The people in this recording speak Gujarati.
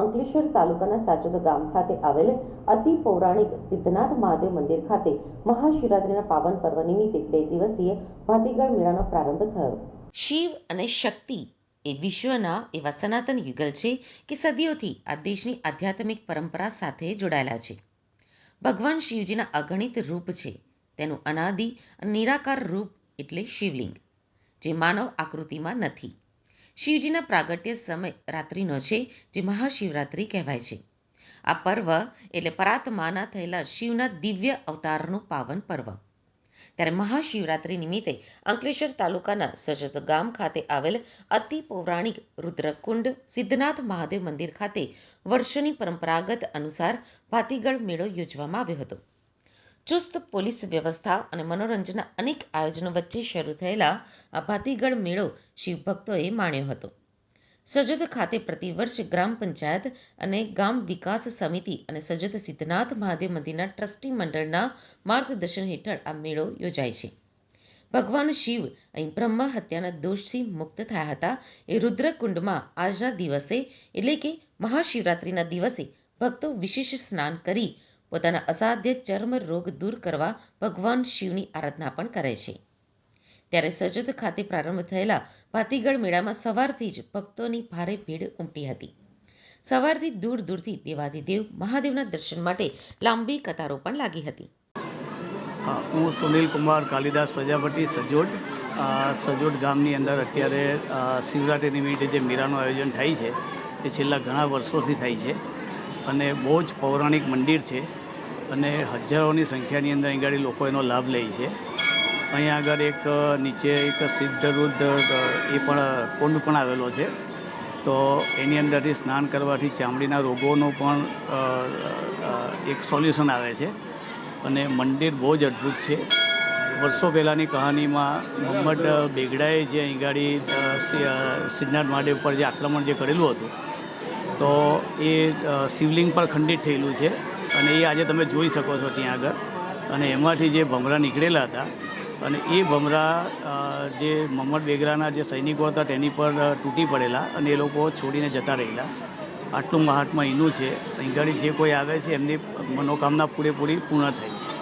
અંકલેશ્વર તાલુકાના સાચોદ ગામ ખાતે આવેલ અતિ પૌરાણિક સિદ્ધનાથ મહાદેવ મંદિર ખાતે મહાશિવરાત્રિના પાવન પર્વ નિમિત્તે બે દિવસીય ભાતીગળ મેળાનો પ્રારંભ થયો. શિવ અને શક્તિ એ વિશ્વના એવા સનાતન યુગલ છે કે સદીઓથી આ દેશની આધ્યાત્મિક પરંપરા સાથે જોડાયેલા છે. ભગવાન શિવજીના અગણિત રૂપ છે. તેનું અનાદિ અને નિરાકાર રૂપ એટલે શિવલિંગ, જે માનવ આકૃતિમાં નથી. શિવજીના પ્રાગટ્ય સમય રાત્રિનો છે, જે મહાશિવરાત્રિ કહેવાય છે. આ પર્વ એટલે પરાત્માના થયેલા શિવના દિવ્ય અવતારનું પાવન પર્વ. ત્યારે મહાશિવરાત્રિ નિમિત્તે અંકલેશ્વર તાલુકાના સજત ગામ ખાતે આવેલ અતિ પૌરાણિક રુદ્રકુંડ સિદ્ધનાથ મહાદેવ મંદિર ખાતે વર્ષોની પરંપરાગત અનુસાર ભાતીગળ મેળો યોજવામાં આવ્યો હતો. ચુસ્ત પોલીસ વ્યવસ્થા અને મનોરંજનના અનેક આયોજનો વચ્ચે શરૂ થયેલા આ ભાતીગળ મેળો શિવભક્તોએ માણ્યો હતો. સજોદ ખાતે પ્રતિવર્ષ ગ્રામ પંચાયત અને ગામ વિકાસ સમિતિ અને સજોદ સિદ્ધનાથ મહાદેવ મંદિરના ટ્રસ્ટી મંડળના માર્ગદર્શન હેઠળ આ મેળો યોજાય છે. ભગવાન શિવ અહીં બ્રહ્મ હત્યાના દોષથી મુક્ત થયા હતા. એ રુદ્રકુંડમાં આજના દિવસે એટલે કે મહાશિવરાત્રિના દિવસે ભક્તો વિશેષ સ્નાન કરી પોતાના અસાધ્ય ચર્મ રોગ દૂર કરવા ભગવાન શિવની આરાધના પણ કરે છે. ત્યારે સજોદ ખાતે પ્રારંભ થયેલા ભાતીગળ મેળામાં સવારથી જ ભક્તોની ભારે ભીડ ઉમટી હતી. સવારથી દૂર દૂરથી દેવાધિદેવ મહાદેવના દર્શન માટે લાંબી કતારો પણ લાગી હતી. હા, સુનિલ કુમાર કાલિદાસ પ્રજાપતિ સજોડ સજોડ ગામની અંદર અત્યારે શિવરાત્રી નિમિત્તે જે મેળાનું આયોજન થાય છે તે છેલ્લા ઘણા વર્ષોથી થાય છે. અને બહુ જ પૌરાણિક મંદિર છે અને હજારોની સંખ્યાની અંદર અહીં આગળ લોકો એનો લાભ લે છે. અહીંયા આગળ એક નીચે એક સિદ્ધરુદ્ધ એ પણ કુંડ પણ આવેલો છે. તો એની અંદરથી સ્નાન કરવાથી ચામડીના રોગોનું પણ એક સોલ્યુશન આવે છે. અને મંદિર બહુ જ અદ્ભુત છે. વર્ષો પહેલાંની કહાનીમાં મોહમ્મદ બેગડાએ જે અહીં ગાડી સિદ્ધનાથ મહાદેવ પર જે આક્રમણ જે કરેલું હતું તો એ શિવલિંગ પર ખંડિત થયેલું છે અને એ આજે તમે જોઈ શકો છો ત્યાં આગળ. અને એમાંથી જે ભમરા નીકળેલા હતા અને એ ભમરા જે મોહમ્મદ બેગરાના જે સૈનિકો હતા તેની પર તૂટી પડેલા અને એ લોકો છોડીને જતા રહેલા. આટલું મહાત્મા એનું છે. અહીં ઘડી જે કોઈ આવે છે એમની મનોકામના પૂરેપૂરી પૂર્ણ થાય છે.